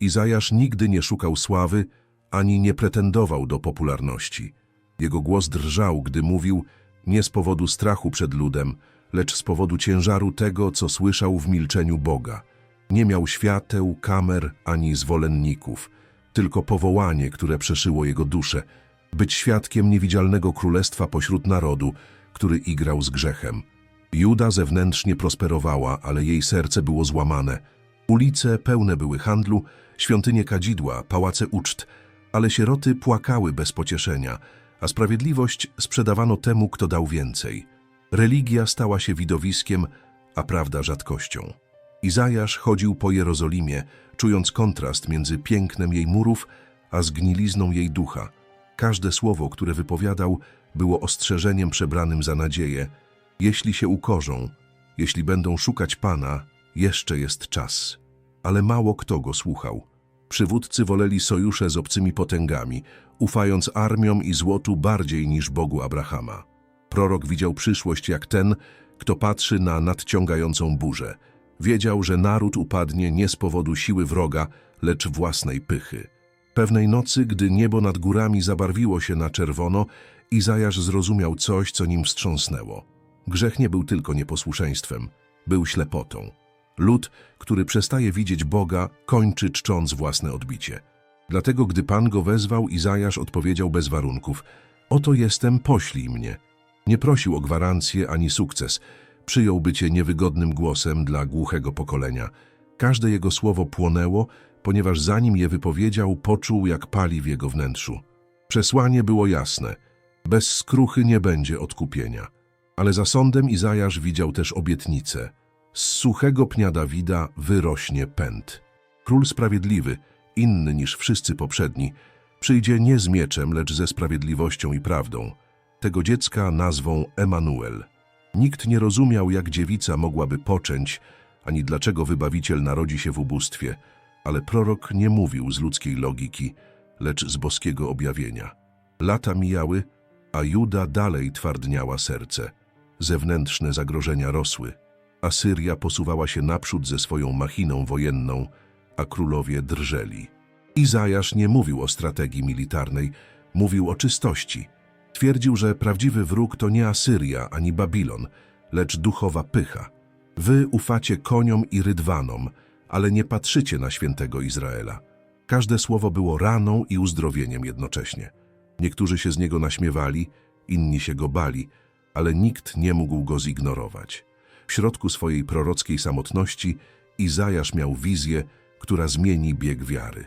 Izajasz nigdy nie szukał sławy, ani nie pretendował do popularności. Jego głos drżał, gdy mówił nie z powodu strachu przed ludem, lecz z powodu ciężaru tego, co słyszał w milczeniu Boga. Nie miał świateł, kamer ani zwolenników, tylko powołanie, które przeszyło jego duszę, być świadkiem niewidzialnego królestwa pośród narodu, który igrał z grzechem. Juda zewnętrznie prosperowała, ale jej serce było złamane. Ulice pełne były handlu, świątynie kadzidła, pałace uczt, ale sieroty płakały bez pocieszenia, a sprawiedliwość sprzedawano temu, kto dał więcej. Religia stała się widowiskiem, a prawda rzadkością. Izajasz chodził po Jerozolimie, czując kontrast między pięknem jej murów, a zgnilizną jej ducha. Każde słowo, które wypowiadał, było ostrzeżeniem przebranym za nadzieję. Jeśli się ukorzą, jeśli będą szukać Pana, jeszcze jest czas. Ale mało kto go słuchał. Przywódcy woleli sojusze z obcymi potęgami, ufając armiom i złotu bardziej niż Bogu Abrahama. Prorok widział przyszłość jak ten, kto patrzy na nadciągającą burzę. Wiedział, że naród upadnie nie z powodu siły wroga, lecz własnej pychy. Pewnej nocy, gdy niebo nad górami zabarwiło się na czerwono, Izajasz zrozumiał coś, co nim wstrząsnęło. Grzech nie był tylko nieposłuszeństwem, był ślepotą. Lud, który przestaje widzieć Boga, kończy czcząc własne odbicie. Dlatego, gdy Pan go wezwał, Izajasz odpowiedział bez warunków: Oto jestem, poślij mnie. Nie prosił o gwarancję ani sukces. Przyjął bycie niewygodnym głosem dla głuchego pokolenia. Każde jego słowo płonęło, ponieważ zanim je wypowiedział, poczuł, jak pali w jego wnętrzu. Przesłanie było jasne. Bez skruchy nie będzie odkupienia. Ale za sądem Izajasz widział też obietnicę. Z suchego pnia Dawida wyrośnie pęd. Król sprawiedliwy, inny niż wszyscy poprzedni, przyjdzie nie z mieczem, lecz ze sprawiedliwością i prawdą. Tego dziecka nazwą Emanuel. Nikt nie rozumiał, jak dziewica mogłaby poczęć, ani dlaczego wybawiciel narodzi się w ubóstwie, ale prorok nie mówił z ludzkiej logiki, lecz z boskiego objawienia. Lata mijały, a Juda dalej twardniała serce. Zewnętrzne zagrożenia rosły. Asyria posuwała się naprzód ze swoją machiną wojenną, a królowie drżeli. Izajasz nie mówił o strategii militarnej, mówił o czystości. Twierdził, że prawdziwy wróg to nie Asyria ani Babilon, lecz duchowa pycha. Wy ufacie koniom i rydwanom, ale nie patrzycie na świętego Izraela. Każde słowo było raną i uzdrowieniem jednocześnie. Niektórzy się z niego naśmiewali, inni się go bali, ale nikt nie mógł go zignorować. W środku swojej prorockiej samotności Izajasz miał wizję, która zmieni bieg wiary.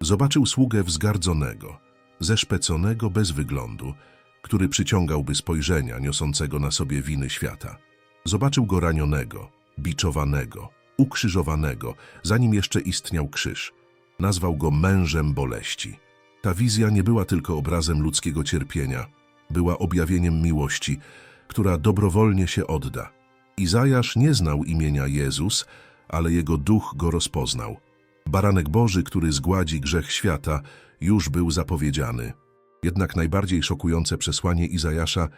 Zobaczył sługę wzgardzonego, zeszpeconego bez wyglądu, który przyciągałby spojrzenia niosącego na sobie winy świata. Zobaczył go ranionego, biczowanego, ukrzyżowanego, zanim jeszcze istniał krzyż. Nazwał go mężem boleści. Ta wizja nie była tylko obrazem ludzkiego cierpienia, była objawieniem miłości, która dobrowolnie się odda. Izajasz nie znał imienia Jezus, ale jego duch go rozpoznał. Baranek Boży, który zgładzi grzech świata, już był zapowiedziany. Jednak najbardziej szokujące przesłanie Izajasza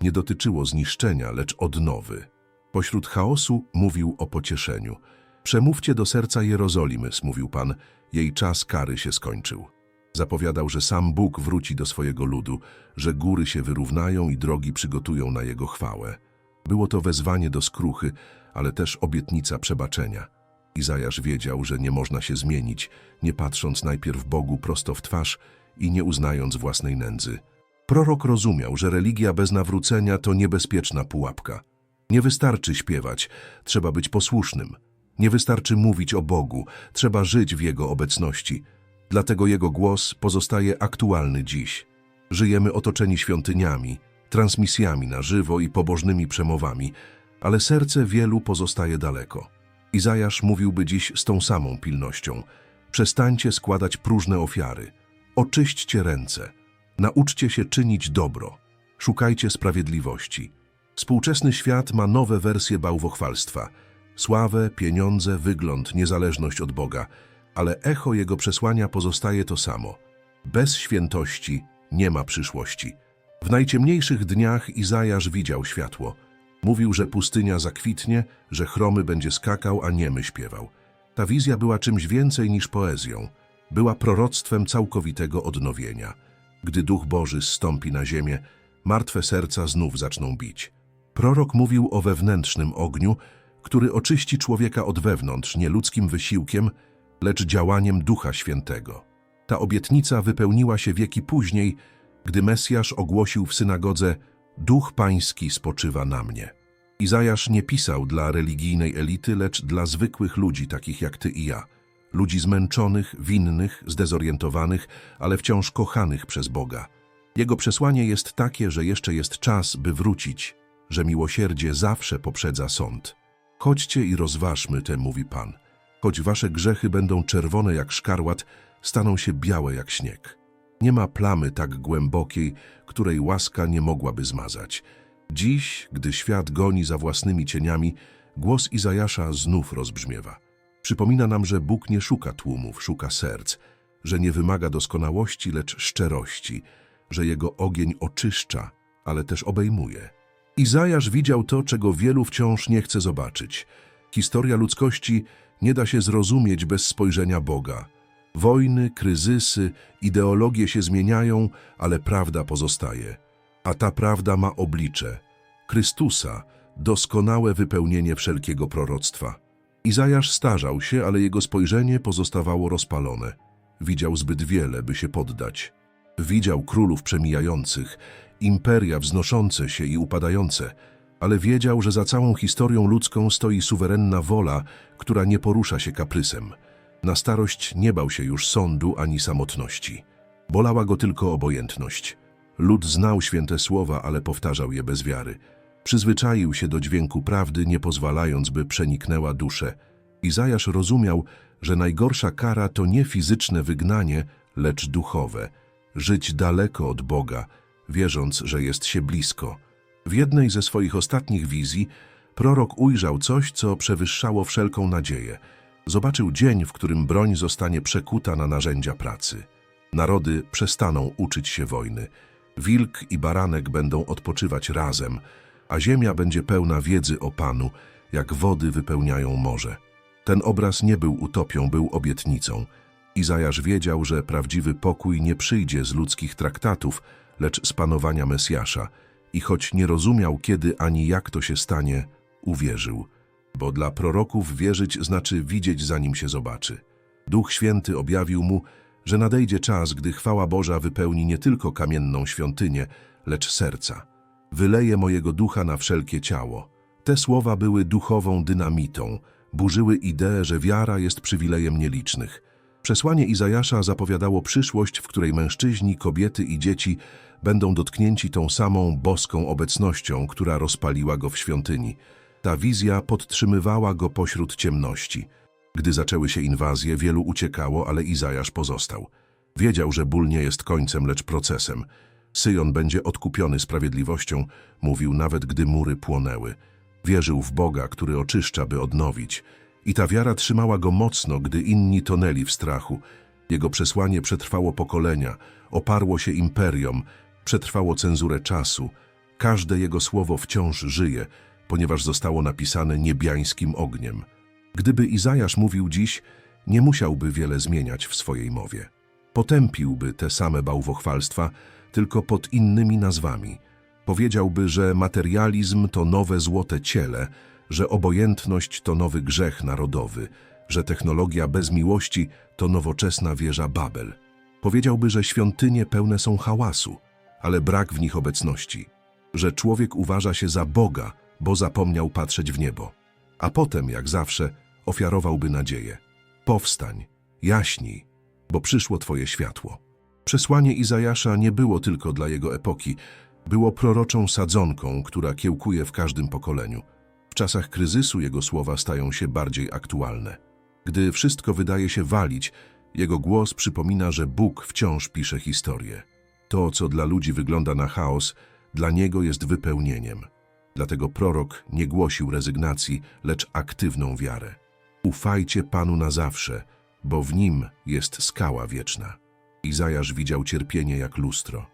nie dotyczyło zniszczenia, lecz odnowy. Pośród chaosu mówił o pocieszeniu. Przemówcie do serca Jerozolimy, mówił Pan, jej czas kary się skończył. Zapowiadał, że sam Bóg wróci do swojego ludu, że góry się wyrównają i drogi przygotują na Jego chwałę. Było to wezwanie do skruchy, ale też obietnica przebaczenia. Izajasz wiedział, że nie można się zmienić, nie patrząc najpierw Bogu prosto w twarz i nie uznając własnej nędzy. Prorok rozumiał, że religia bez nawrócenia to niebezpieczna pułapka. Nie wystarczy śpiewać, trzeba być posłusznym. Nie wystarczy mówić o Bogu, trzeba żyć w Jego obecności. Dlatego Jego głos pozostaje aktualny dziś. Żyjemy otoczeni świątyniami, transmisjami na żywo i pobożnymi przemowami, ale serce wielu pozostaje daleko. Izajasz mówiłby dziś z tą samą pilnością. Przestańcie składać próżne ofiary. Oczyśćcie ręce. Nauczcie się czynić dobro. Szukajcie sprawiedliwości. Współczesny świat ma nowe wersje bałwochwalstwa. Sławę, pieniądze, wygląd, niezależność od Boga. Ale echo jego przesłania pozostaje to samo. Bez świętości nie ma przyszłości. W najciemniejszych dniach Izajasz widział światło. Mówił, że pustynia zakwitnie, że chromy będzie skakał, a niemy śpiewał. Ta wizja była czymś więcej niż poezją. Była proroctwem całkowitego odnowienia. Gdy Duch Boży zstąpi na ziemię, martwe serca znów zaczną bić. Prorok mówił o wewnętrznym ogniu, który oczyści człowieka od wewnątrz nie ludzkim wysiłkiem, lecz działaniem Ducha Świętego. Ta obietnica wypełniła się wieki później, gdy Mesjasz ogłosił w synagodze Duch Pański spoczywa na mnie. Izajasz nie pisał dla religijnej elity, lecz dla zwykłych ludzi, takich jak ty i ja. Ludzi zmęczonych, winnych, zdezorientowanych, ale wciąż kochanych przez Boga. Jego przesłanie jest takie, że jeszcze jest czas, by wrócić, że miłosierdzie zawsze poprzedza sąd. Chodźcie i rozważmy te, mówi Pan. Choć wasze grzechy będą czerwone jak szkarłat, staną się białe jak śnieg. Nie ma plamy tak głębokiej, której łaska nie mogłaby zmazać. Dziś, gdy świat goni za własnymi cieniami, głos Izajasza znów rozbrzmiewa. Przypomina nam, że Bóg nie szuka tłumów, szuka serc, że nie wymaga doskonałości, lecz szczerości, że Jego ogień oczyszcza, ale też obejmuje. Izajasz widział to, czego wielu wciąż nie chce zobaczyć. Historia ludzkości nie da się zrozumieć bez spojrzenia Boga. Wojny, kryzysy, ideologie się zmieniają, ale prawda pozostaje. A ta prawda ma oblicze Chrystusa, doskonałe wypełnienie wszelkiego proroctwa. Izajasz starzał się, ale jego spojrzenie pozostawało rozpalone. Widział zbyt wiele, by się poddać. Widział królów przemijających, imperia wznoszące się i upadające, ale wiedział, że za całą historią ludzką stoi suwerenna wola, która nie porusza się kaprysem. Na starość nie bał się już sądu ani samotności. Bolała go tylko obojętność. Lud znał święte słowa, ale powtarzał je bez wiary. Przyzwyczaił się do dźwięku prawdy, nie pozwalając, by przeniknęła duszę. Izajasz rozumiał, że najgorsza kara to nie fizyczne wygnanie, lecz duchowe. Żyć daleko od Boga, wierząc, że jest się blisko. W jednej ze swoich ostatnich wizji prorok ujrzał coś, co przewyższało wszelką nadzieję. Zobaczył dzień, w którym broń zostanie przekuta na narzędzia pracy. Narody przestaną uczyć się wojny. Wilk i baranek będą odpoczywać razem, a ziemia będzie pełna wiedzy o Panu, jak wody wypełniają morze. Ten obraz nie był utopią, był obietnicą. Izajasz wiedział, że prawdziwy pokój nie przyjdzie z ludzkich traktatów, lecz z panowania Mesjasza i choć nie rozumiał kiedy ani jak to się stanie, uwierzył. Bo dla proroków wierzyć znaczy widzieć zanim się zobaczy. Duch Święty objawił mu, że nadejdzie czas, gdy chwała Boża wypełni nie tylko kamienną świątynię, lecz serca. Wyleje mojego ducha na wszelkie ciało. Te słowa były duchową dynamitą, burzyły ideę, że wiara jest przywilejem nielicznych. Przesłanie Izajasza zapowiadało przyszłość, w której mężczyźni, kobiety i dzieci będą dotknięci tą samą boską obecnością, która rozpaliła go w świątyni. Ta wizja podtrzymywała go pośród ciemności. Gdy zaczęły się inwazje, wielu uciekało, ale Izajasz pozostał. Wiedział, że ból nie jest końcem, lecz procesem. Syjon będzie odkupiony sprawiedliwością, mówił nawet gdy mury płonęły. Wierzył w Boga, który oczyszcza, by odnowić. I ta wiara trzymała go mocno, gdy inni tonęli w strachu. Jego przesłanie przetrwało pokolenia, oparło się imperiom, przetrwało cenzurę czasu. Każde jego słowo wciąż żyje, ponieważ zostało napisane niebiańskim ogniem. Gdyby Izajasz mówił dziś, nie musiałby wiele zmieniać w swojej mowie. Potępiłby te same bałwochwalstwa, tylko pod innymi nazwami. Powiedziałby, że materializm to nowe złote ciele, że obojętność to nowy grzech narodowy, że technologia bez miłości to nowoczesna wieża Babel. Powiedziałby, że świątynie pełne są hałasu, ale brak w nich obecności, że człowiek uważa się za Boga, bo zapomniał patrzeć w niebo. A potem, jak zawsze, ofiarowałby nadzieję. Powstań, jaśnij, bo przyszło Twoje światło. Przesłanie Izajasza nie było tylko dla jego epoki, było proroczą sadzonką, która kiełkuje w każdym pokoleniu. W czasach kryzysu jego słowa stają się bardziej aktualne. Gdy wszystko wydaje się walić, jego głos przypomina, że Bóg wciąż pisze historię. To, co dla ludzi wygląda na chaos, dla niego jest wypełnieniem. Dlatego prorok nie głosił rezygnacji, lecz aktywną wiarę. Ufajcie Panu na zawsze, bo w Nim jest skała wieczna. Izajasz widział cierpienie jak lustro.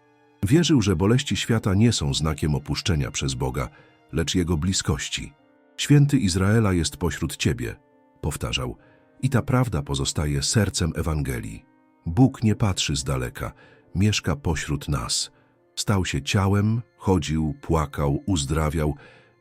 Wierzył, że boleści świata nie są znakiem opuszczenia przez Boga, lecz Jego bliskości. Święty Izraela jest pośród Ciebie, powtarzał, I ta prawda pozostaje sercem Ewangelii. Bóg nie patrzy z daleka, mieszka pośród nas. Stał się ciałem, chodził, płakał, uzdrawiał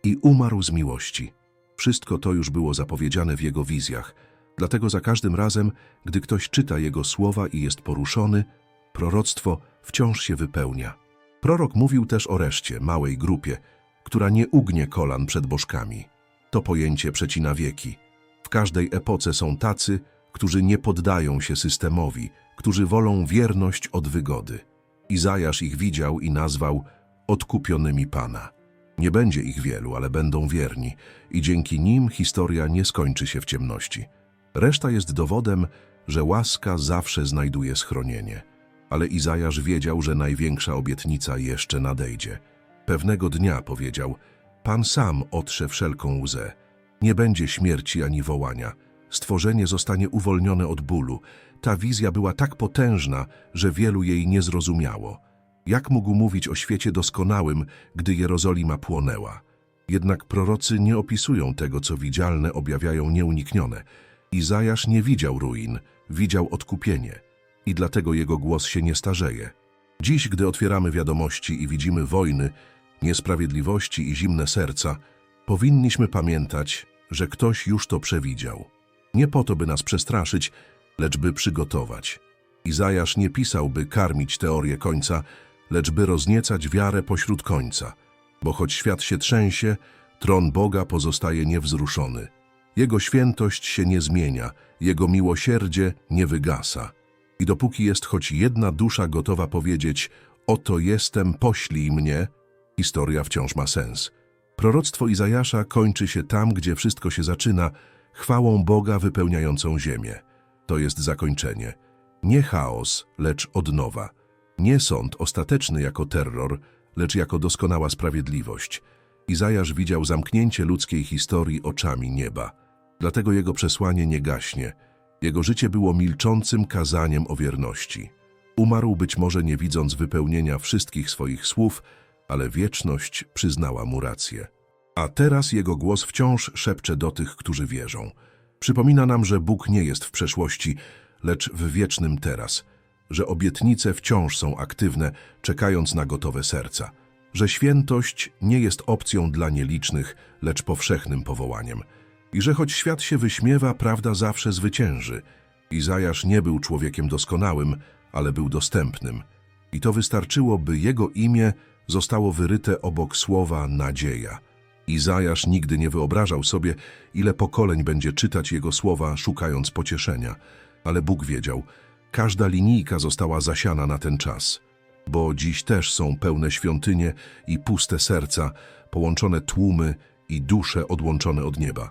i umarł z miłości. Wszystko to już było zapowiedziane w jego wizjach, dlatego za każdym razem, gdy ktoś czyta jego słowa i jest poruszony, proroctwo wciąż się wypełnia. Prorok mówił też o reszcie, małej grupie, która nie ugnie kolan przed bożkami. To pojęcie przecina wieki. W każdej epoce są tacy, którzy nie poddają się systemowi, którzy wolą wierność od wygody. Izajasz ich widział i nazwał odkupionymi Pana. Nie będzie ich wielu, ale będą wierni i dzięki nim historia nie skończy się w ciemności. Reszta jest dowodem, że łaska zawsze znajduje schronienie. Ale Izajasz wiedział, że największa obietnica jeszcze nadejdzie. Pewnego dnia powiedział, Pan sam otrze wszelką łzę. Nie będzie śmierci ani wołania. Stworzenie zostanie uwolnione od bólu. Ta wizja była tak potężna, że wielu jej nie zrozumiało. Jak mógł mówić o świecie doskonałym, gdy Jerozolima płonęła? Jednak prorocy nie opisują tego, co widzialne objawiają nieuniknione. Izajasz nie widział ruin, widział odkupienie. I dlatego jego głos się nie starzeje. Dziś, gdy otwieramy wiadomości i widzimy wojny, niesprawiedliwości i zimne serca, powinniśmy pamiętać, że ktoś już to przewidział. Nie po to, by nas przestraszyć, lecz by przygotować. Izajasz nie pisał, by karmić teorię końca, lecz by rozniecać wiarę pośród końca. Bo choć świat się trzęsie, tron Boga pozostaje niewzruszony. Jego świętość się nie zmienia, Jego miłosierdzie nie wygasa. I dopóki jest choć jedna dusza gotowa powiedzieć oto jestem, poślij mnie, historia wciąż ma sens. Proroctwo Izajasza kończy się tam, gdzie wszystko się zaczyna, chwałą Boga wypełniającą ziemię. To jest zakończenie. Nie chaos, lecz odnowa. Nie sąd ostateczny jako terror, lecz jako doskonała sprawiedliwość. Izajasz widział zamknięcie ludzkiej historii oczami nieba. Dlatego jego przesłanie nie gaśnie. Jego życie było milczącym kazaniem o wierności. Umarł być może nie widząc wypełnienia wszystkich swoich słów, ale wieczność przyznała mu rację. A teraz jego głos wciąż szepcze do tych, którzy wierzą. Przypomina nam, że Bóg nie jest w przeszłości, lecz w wiecznym teraz, że obietnice wciąż są aktywne, czekając na gotowe serca, że świętość nie jest opcją dla nielicznych, lecz powszechnym powołaniem i że choć świat się wyśmiewa, prawda zawsze zwycięży. Izajasz nie był człowiekiem doskonałym, ale był dostępnym. I to wystarczyło, by jego imię zostało wyryte obok słowa nadzieja. Izajasz nigdy nie wyobrażał sobie, ile pokoleń będzie czytać jego słowa, szukając pocieszenia. Ale Bóg wiedział, każda linijka została zasiana na ten czas. Bo dziś też są pełne świątynie i puste serca, połączone tłumy i dusze odłączone od nieba.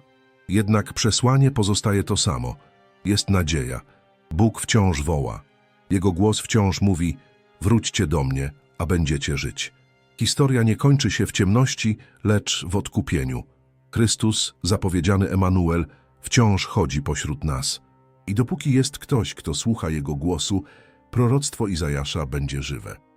Jednak przesłanie pozostaje to samo. Jest nadzieja. Bóg wciąż woła. Jego głos wciąż mówi: Wróćcie do mnie, a będziecie żyć. Historia nie kończy się w ciemności, lecz w odkupieniu. Chrystus, zapowiedziany Emanuel, wciąż chodzi pośród nas. I dopóki jest ktoś, kto słucha Jego głosu, proroctwo Izajasza będzie żywe.